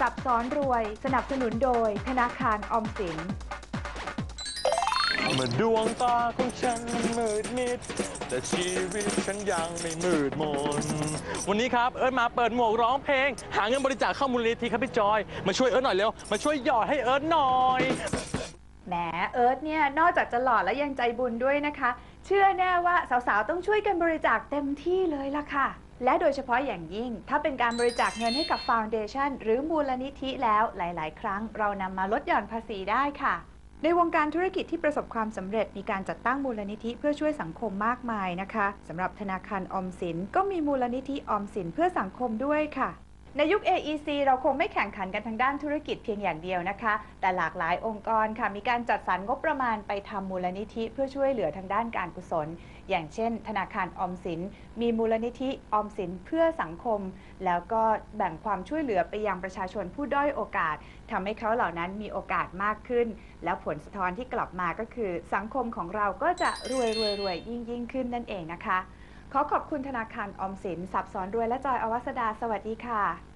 สับซ้อนรวย สนับสนุนโดยธนาคารออมสิน เมื่อดวงตาของฉันมันมืดมิด แต่ชีวิตฉันยังไม่มืดมน วันนี้ครับเอิร์ธมาเปิดหมวกร้องเพลง หาเงินบริจาคเข้ามูลนิธิครับพี่จอย มาช่วยเอิร์ธหน่อยเร็ว มาช่วยหยอดให้เอิร์ธหน่อย แหมเอิร์ธเนี่ยนอกจากจะหล่อแล้วยังใจบุญด้วยนะคะ เชื่อแน่ว่าสาวๆ ต้องช่วยกันบริจาคเต็มที่เลยล่ะค่ะ และโดยเฉพาะอย่างยิ่ง ถ้าเป็นการบริจาคเงินให้กับฟาวเดชันหรือมูลนิธิแล้วหลาย ๆ ครั้ง เรานำมาลดหย่อนภาษีได้ค่ะ ในวงการธุรกิจที่ประสบความสำเร็จมีการจัดตั้งมูลนิธิเพื่อช่วยสังคมมากมายนะคะสำหรับธนาคารออมสินก็มีมูลนิธิออมสินเพื่อสังคมด้วยค่ะ ในยุค AEC เราคงไม่แข่งขันกันทางด้านธุรกิจเพียงอย่างเดียวนะคะ แต่หลากหลายองค์กรค่ะ มีการจัดสรรงบประมาณไปทำมูลนิธิ เพื่อช่วยเหลือทางด้านการกุศล อย่างเช่น ธนาคารออมสิน มีมูลนิธิออมสินเพื่อสังคม แล้วก็แบ่งความช่วยเหลือไปยังประชาชนผู้ด้อยโอกาสทำให้เขาเหล่านั้นมีโอกาสมากขึ้น แล้วผลสะท้อนที่กลับมาก็คือ สังคมของเราก็จะรวยรวยรวยยิ่งยิ่งขึ้นนั่นเองนะคะ ขอขอบคุณธนาคารออมสิน สับสอนรวยและจอยอวัสดา สวัสดีค่ะ